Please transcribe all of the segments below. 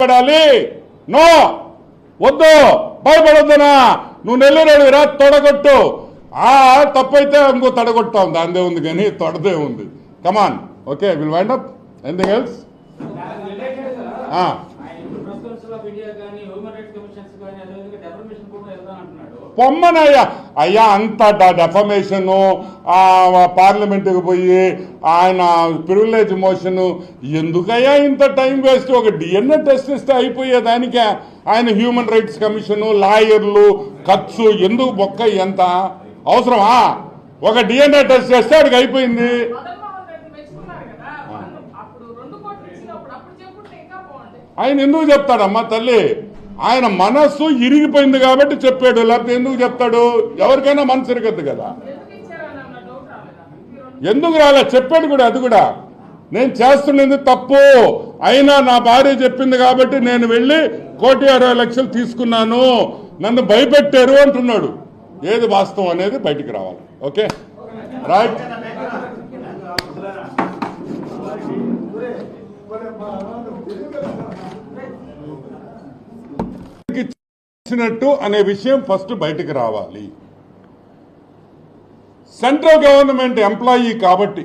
భయపడాలి నో. వద్దు. భయపడొద్దునా. నువ్వు నెల్లూరు రా తొడగొట్టు. ఆ తప్పైతే ఇంకో తడగొట్టాం. దాందే ఉంది కానీ తొడదే ఉంది. Come on okay will wind up anything else related ఆ. ప్రెస్ కౌన్సిల్ ఆఫ్ ఇండియా కానీ హ్యూమన్ రైట్స్ కమిషన్స్ కానీ అదేవిధంగా డెవలప్మెంట్ కూడా వెళ్తాను అంటున్నాడు పొమ్మనయ్యా. అయ్యా అంత డెఫమేషన్ పార్లమెంట్కి పోయి ఆయన ప్రివిలేజ్ మోషన్ ఎందుకయ్యా ఇంత టైం వేస్ట్? ఒక డిఎన్ఏ టెస్ట్ ఇస్తే అయిపోయే దానికే ఆయన హ్యూమన్ రైట్స్ కమిషన్ లాయర్లు ఖర్చు ఎందుకు బొక్క ఎంత అవసరమా? ఒక డిఎన్ఏ టెస్ట్ చేస్తే అడిగి అయిపోయింది. ఆయన ఎందుకు చెప్తాడమ్మా తల్లి? ఆయన మనస్సు ఇరిగిపోయింది కాబట్టి చెప్పాడు లేకపోతే ఎందుకు చెప్తాడు? ఎవరికైనా మనసు ఇరగద్దు కదా. ఎందుకు రాలే? చెప్పాడు కూడా అది కూడా. నేను చేస్తున్నది తప్పు. అయినా నా భార్య చెప్పింది కాబట్టి నేను వెళ్ళి కోటి అరవై లక్షలు తీసుకున్నాను. నన్ను భయపెట్టారు అంటున్నాడు. ఏది వాస్తవం అనేది బయటికి రావాలి. ఓకే? రైట్ ఇచ్చినట్టు అనే విషయం ఫస్ట్ బయటికి రావాలి. సెంట్రల్ గవర్నమెంట్ ఎంప్లాయీ కాబట్టి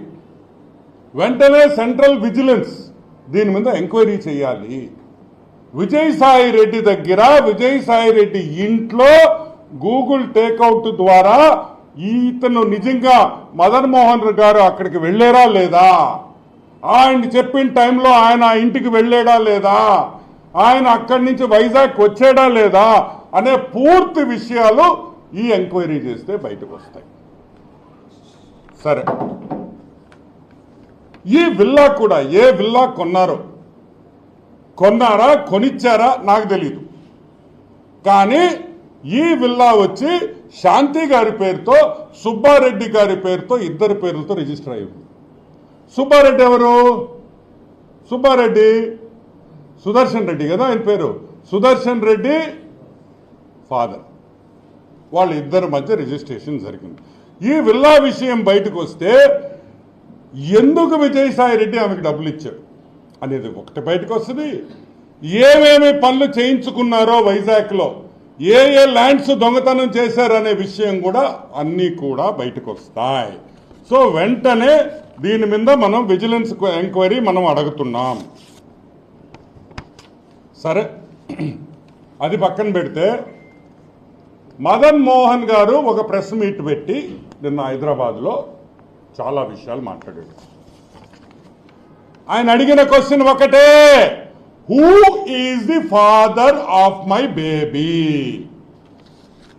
వెంటనే సెంట్రల్ విజిలెన్స్ దీని మీద ఎంక్వైరీ చేయాలి. విజయసాయి రెడ్డి దగ్గర విజయసాయి రెడ్డి ఇంట్లో గూగుల్ టేక్అవుట్ ద్వారా ఇతను నిజంగా మదన్ మోహన్ గారు అక్కడికి వెళ్ళారా లేదా? ఆయన చెప్పిన టైంలో ఆయన ఆ ఇంటికి వెళ్ళాడా లేదా? ఆయన అక్కడి నుంచి వైజాగ్ వచ్చాడా లేదా అనే పూర్తి విషయాలు ఈ ఎంక్వైరీ చేస్తే బయటకు వస్తాయి. సరే. ఈ విల్లా కూడా ఏ విల్లా కొన్నారో? కొన్నారా? కొనిచ్చారా? నాకు తెలియదు కానీ ఈ విల్లా వచ్చి శాంతి గారి పేరుతో సుబ్బారెడ్డి గారి పేరుతో ఇద్దరి పేర్లతో రిజిస్టర్ అయ్యింది. సుబ్బారెడ్డి ఎవరు? సుబ్బారెడ్డి. సుదర్శన్ రెడ్డి కదా ఆయన పేరు? సుదర్శన్ రెడ్డి ఫాదర్. వాళ్ళ ఇద్దరి మధ్య రిజిస్ట్రేషన్ జరిగింది. ఈ విల్లా విషయం బయటకు వస్తే ఎందుకు విజయసాయి రెడ్డి ఆమెకు డబ్బులు ఇచ్చాడు అనేది ఒకటి బయటకు వస్తుంది. ఏమేమి పనులు చేయించుకున్నారో వైజాగ్లో ఏ ఏ ల్యాండ్స్ దొంగతనం చేశారనే విషయం కూడా అన్నీ కూడా బయటకు వస్తాయి. సో వెంటనే దీని మీద మనం విజిలెన్స్ ఎంక్వైరీ మనం అడుగుతున్నాం. సరే. అది పక్కన పెడితే మదన్ మోహన్ గారు ఒక ప్రెస్ మీట్ పెట్టి నిన్న హైదరాబాద్లో చాలా విషయాలు మాట్లాడాడు. ఆయన అడిగిన క్వశ్చన్ ఒకటే. Who is the father of my baby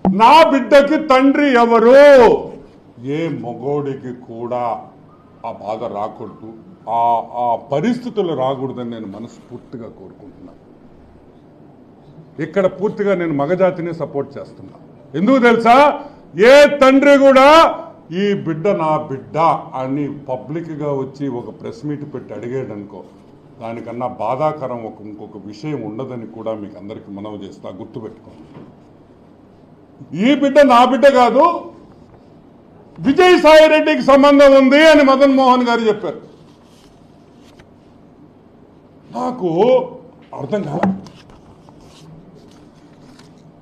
నా బిడ్డకి తండ్రి ఎవరు? ఏ మగోడికి కూడా ఆ బాధ రాకూడదు. ఆ ఆ పరిస్థితులు రాకూడదని నేను మనస్ఫూర్తిగా కోరుకుంటున్నాను. ఇక్కడ పూర్తిగా నేను మగజాతిని సపోర్ట్ చేస్తున్నా. ఎందుకు తెలుసా? ఏ తండ్రి కూడా ఈ బిడ్డ నా బిడ్డ అని పబ్లిక్గా వచ్చి ఒక ప్రెస్ మీట్ పెట్టి అడిగాడనుకో దానికన్నా బాధాకరం ఒక ఇంకొక విషయం ఉండదని కూడా మీకు అందరికీ మనవి చేస్తా గుర్తుపెట్టుకోండి ఈ బిడ్డ నా బిడ్డ కాదు విజయసాయి రెడ్డికి సంబంధం ఉంది అని మదన్ మోహన్ గారు చెప్పారు. నాకు అర్థం కాదు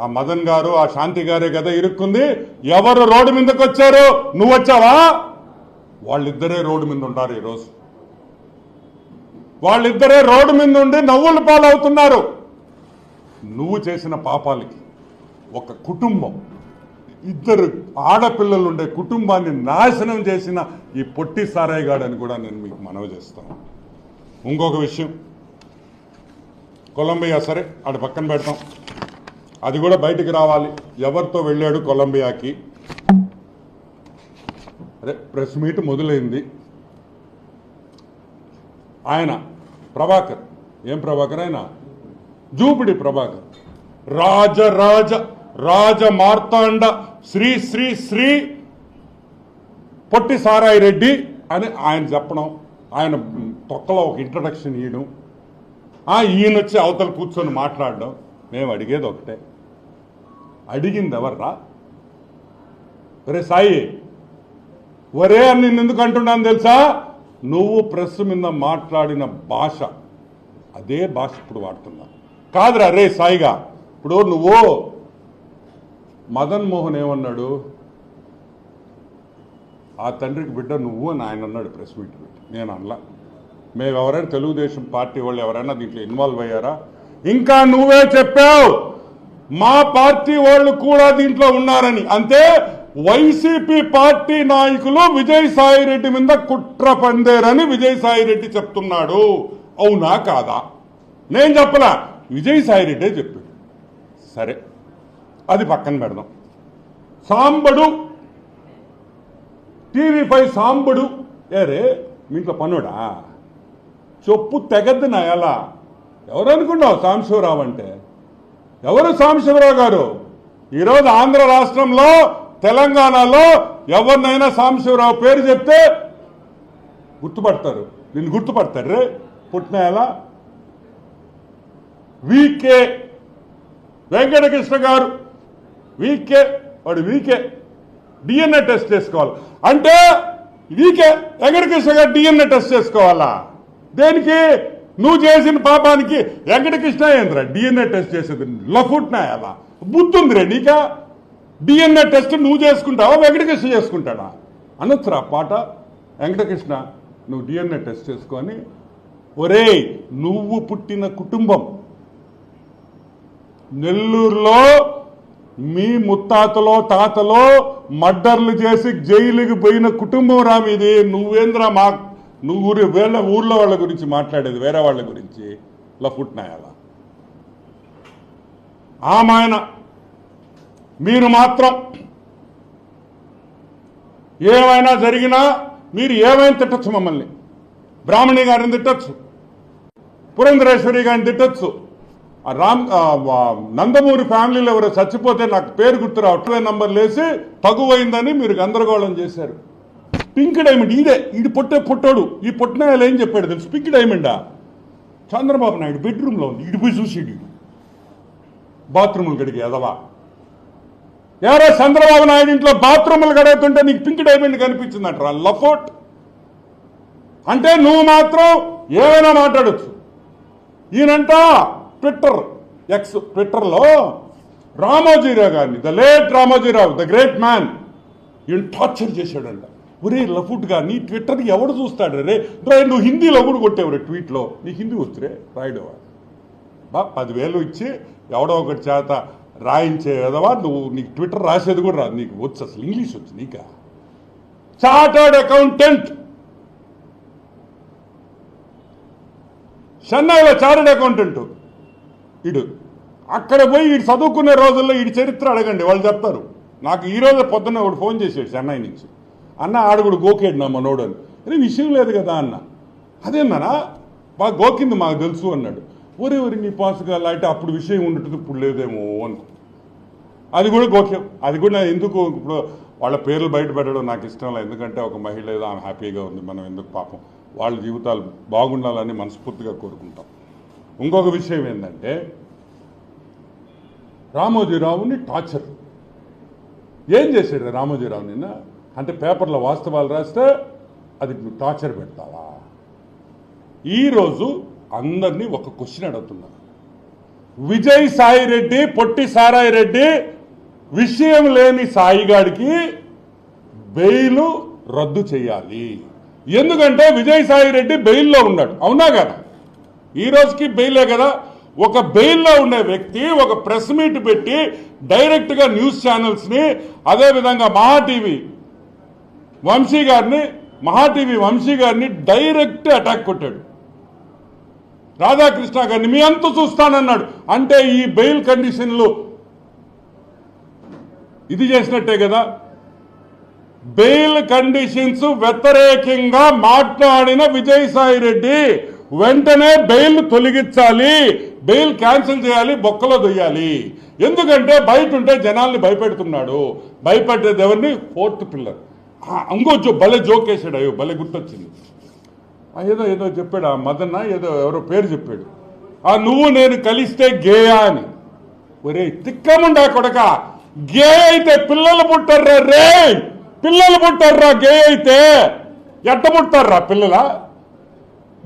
ఆ మదన్ గారు ఆ శాంతి గారే కదా ఇరుక్కుంది. ఎవరు రోడ్డు మీదకి వచ్చారు? నువ్వు వచ్చావా? వాళ్ళిద్దరే రోడ్డు మీద ఉంటారు ఈరోజు. వాళ్ళిద్దరే రోడ్డు మీద ఉండి నవ్వుల పాలవుతున్నారు. నువ్వు చేసిన పాపాలకి ఒక కుటుంబం ఇద్దరు ఆడపిల్లలు ఉండే కుటుంబాన్ని నాశనం చేసిన ఈ పొట్టి సారాయిగాడని కూడా నేను మీకు మనవి చేస్తాను. ఇంకొక విషయం. కొలంబియా సరే అటు పక్కన పెడతాం. అది కూడా బయటికి రావాలి. ఎవరితో వెళ్ళాడు కొలంబియాకి? అరే ప్రెస్ మీట్ మొదలైంది. ఆయన ప్రభాకర్. ఏం ప్రభాకర్ ఆయన? జూపిడి ప్రభాకర్. రాజ రాజ రాజ మార్తాండ శ్రీ శ్రీ శ్రీ పొట్టి సారాయి రెడ్డి అని ఆయన చెప్పడం ఆయన తొక్కలో ఒక ఇంట్రడక్షన్ ఇవ్వడం ఈయనొచ్చి ఈయన వచ్చి అవతల కూర్చొని మాట్లాడడం మేము అడిగేది ఒకటే. అడిగింది ఎవర్రా రే సాయి ఒరే అని నిన్ను ఎందుకు అంటున్నాను తెలుసా? నువ్వు ప్రెస్ మీద మాట్లాడిన భాష అదే భాష ఇప్పుడు వాడుతున్నా. కాదురా రే సాయిగా ఇప్పుడు నువ్వు మదన్ మోహన్ ఏమన్నాడు? ఆ తండ్రికి బిడ్డ నువ్వు అని ఆయన అన్నాడు ప్రెస్ మీట్ పెట్టి నేను అనలా. మేము ఎవరైనా తెలుగుదేశం పార్టీ వాళ్ళు ఎవరైనా దీంట్లో ఇన్వాల్వ్ అయ్యారా? ఇంకా నువ్వే చెప్పావు! మా పార్టీ వాళ్ళు కూడా దీంట్లో ఉన్నారని. అంతే వైసీపీ పార్టీ నాయకులు విజయసాయి రెడ్డి మీద కుట్ర పందేరని విజయసాయి రెడ్డి చెప్తున్నాడు. అవునా కాదా? నేను చెప్పలా. విజయసాయి రెడ్డే చెప్పాడు. సరే అది పక్కన పెడదాం. సాంబడు టీవీ పై సాంబడు. ఏరే మీ ఇంట్లో పనుడా చొప్పు తెగద్దు నా ఎలా. ఎవరు అనుకున్నావు సాంబశివరావు అంటే? ఎవరు సాంబశివరావు గారు? ఈరోజు ఆంధ్ర రాష్ట్రంలో తెలంగాణలో ఎవరినైనా సాంబశివరావు పేరు చెప్తే గుర్తుపడతారు. నిన్ను గుర్తుపడతారు రే పుట్టిన వికే వెంకటకృష్ణ గారు. వీకే వాడు వీకే డిఎన్ఏ టెస్ట్ చేసుకోవాలి. అంటే వీకే వెంకటకృష్ణ గారు డిఎన్ఏ టెస్ట్ చేసుకోవాలా? దేనికి? నువ్వు చేసిన పాపానికి వెంకటకృష్ణ ఏంద్రా డిఎన్ఏ టెస్ట్ చేసేది. లఫుట్నా అలా బుద్ధుందిరే నీకా? డిఎన్ఏ టెస్ట్ నువ్వు చేసుకుంటావా వెంకటకృష్ణ చేసుకుంటాడా? అనొచ్చురా పాట? వెంకటకృష్ణ నువ్వు డిఎన్ఏ టెస్ట్ చేసుకొని ఒరేయ్ నువ్వు పుట్టిన కుటుంబం. నెల్లూరులో మీ ముత్తాతలో తాతలో మర్డర్లు చేసి జైలుకి పోయిన కుటుంబం రా మీది. నువ్వేంద్రా మా నువ్వు ఊరి వేళ్ళ ఊర్లో వాళ్ళ గురించి మాట్లాడేది వేరే వాళ్ళ గురించి. లఫుట్ నాయాల. ఆమాయన మీరు మాత్రం ఏమైనా జరిగినా మీరు ఏమైనా తిట్టచ్చు మమ్మల్ని. బ్రాహ్మణి గారిని తిట్టచ్చు. పురంధరేశ్వరి గారిని తిట్టచ్చు. రామ్ నందమూరి ఫ్యామిలీలో ఎవరో చచ్చిపోతే నాకు పేరు గుర్తు రావట్లే నంబర్ లేసి తగువైందని మీరు గందరగోళం చేశారు. పింక్ డైమండ్ ఇదే ఇది పొట్టే పుట్టాడు. ఈ పొట్టినాయాలు ఏం చెప్పాడు తెలుసు? పింక్ డైమండా? చంద్రబాబు నాయుడు బెడ్రూమ్లో ఉంది. ఇటు పోయి చూసి బాత్రూములు గడిగి అదవా. ఎవరో చంద్రబాబు నాయుడు ఇంట్లో బాత్రూములు గడవుతుంటే నీకు పింక్ డైమండ్ కనిపించిందంటారా? లఫోట్. అంటే నువ్వు మాత్రం ఏమైనా మాట్లాడచ్చు. ఈయనంట ట్విట్టర్ ఎక్స్ ట్విట్టర్లో రామోజీరావు గారిని the late Ramoji Rao the great man ఈయన టార్చర్ చేశాడంట. ఒరే లఫుట్గా నీ ట్విట్టర్ ఎవడు చూస్తాడు రే? రే నువ్వు హిందీలో కూడా కొట్టేవు రే ట్వీట్లో. నీకు హిందీ వస్తురే రాయడం బా పదివేలు ఇచ్చి ఎవడో ఒకటి చేత రాయించే విధవా? నువ్వు నీకు ట్విట్టర్ రాసేది కూడా రాదు. నీకు వచ్చు అసలు ఇంగ్లీష్ వచ్చు నీకా? Chartered accountant! చెన్నైలో చార్టర్డ్ అకౌంటెంట్. ఇడు. అక్కడ పోయి వీడు చదువుకునే రోజుల్లో వీడి చరిత్ర అడగండి వాళ్ళు చెప్తారు. నాకు ఈ పొద్దున్న ఒకడు ఫోన్ చేసాడు చెన్నై నుంచి. అన్న ఆడుగుడు గోకేడు నా మనోడు అని అరే విషయం లేదు కదా అన్న. అదేందనా బాగా గోకింది మాకు తెలుసు అన్నాడు. ఒరే ఒరి నీ పాసుగా అంటే అప్పుడు విషయం ఉండటం ఇప్పుడు లేదేమో అనుకో. అది కూడా గోక్యం అది కూడా ఎందుకు ఇప్పుడు వాళ్ళ పేర్లు బయట పెట్టడం నాకు ఇష్టం లేదు. ఎందుకంటే ఒక మహిళ ఏదో ఆమె హ్యాపీగా ఉంది మనం ఎందుకు పాపం? వాళ్ళ జీవితాలు బాగుండాలని మనస్ఫూర్తిగా కోరుకుంటాం. ఇంకొక విషయం ఏంటంటే రామోజీరావుని టార్చర్. ఏం చేశాడు రామోజీరావు నిన్న? అంటే పేపర్లో వాస్తవాలు రాస్తే అది నువ్వు టార్చర్ పెడతావా? ఈరోజు అందరినీ ఒక క్వశ్చన్ అడుగుతున్నా విజయ్ సాయి రెడ్డి పొట్టి సారాయి రెడ్డి విషయం లేని సాయిగాడికి బెయిలు రద్దు చేయాలి. ఎందుకంటే విజయ్ సాయి రెడ్డి బెయిల్లో ఉన్నాడు. అవునా కదా? ఈ రోజుకి బెయిలే కదా? ఒక బెయిల్లో ఉండే వ్యక్తి ఒక ప్రెస్ మీట్ పెట్టి డైరెక్ట్గా న్యూస్ ఛానల్స్ని అదేవిధంగా మహా టీవీ వంశీ గారిని మహాటీవీ వంశీ గారిని డైరెక్ట్ అటాక్ కొట్టాడు. రాధాకృష్ణ గారిని మీ అంత చూస్తానన్నాడు. అంటే ఈ బెయిల్ కండిషన్లు ఇది చేసినట్టే కదా? బెయిల్ కండిషన్స్ వ్యతిరేకంగా మాట్లాడిన విజయసాయి రెడ్డి వెంటనే బెయిల్ తొలగించాలి బెయిల్ క్యాన్సిల్ చేయాలి బొక్కలో దొయ్యాలి. ఎందుకంటే బయట ఉంటే జనాల్ని భయపెడుతున్నాడు. భయపెట్టేది ఎవరిని? Fourth pillar. ఇంకో జో భలే జోక్ వేసాడు. అయ్యో భలే గుర్తొచ్చింది. ఏదో ఏదో చెప్పాడు. ఆ మదన్న ఏదో ఎవరో పేరు చెప్పాడు. ఆ నువ్వు నేను కలిస్తే గేయా అని. ఒరే తిక్కముండా కొడక. గే అయితే పిల్లలు పుట్టర్రా రే. పిల్లలు పుట్టారా గే అయితే. ఎట్ట పుట్టారా పిల్లల.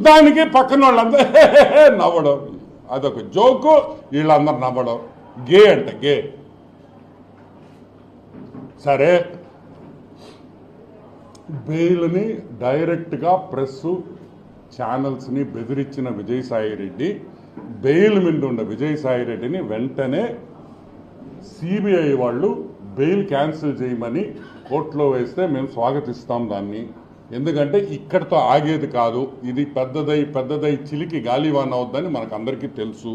దానికి పక్కన వాళ్ళందరూ నవ్వడం. అదొక జోకు వీళ్ళందరూ నవ్వడం. గే అంట గే. సరే. బెయిల్ని డైరెక్ట్గా ప్రెస్ ఛానల్స్ని బెదిరించిన విజయసాయి రెడ్డి బెయిల్ మీద ఉన్న విజయసాయి రెడ్డిని వెంటనే సిబిఐ వాళ్ళు బెయిల్ క్యాన్సిల్ చేయమని కోర్టులో వేస్తే మేము స్వాగతిస్తాం దాన్ని. ఎందుకంటే ఇక్కడితో ఆగేది కాదు. ఇది పెద్దదై పెద్దదై చిలికి గాలివాన్ అవుద్దని మనకు అందరికీ తెలుసు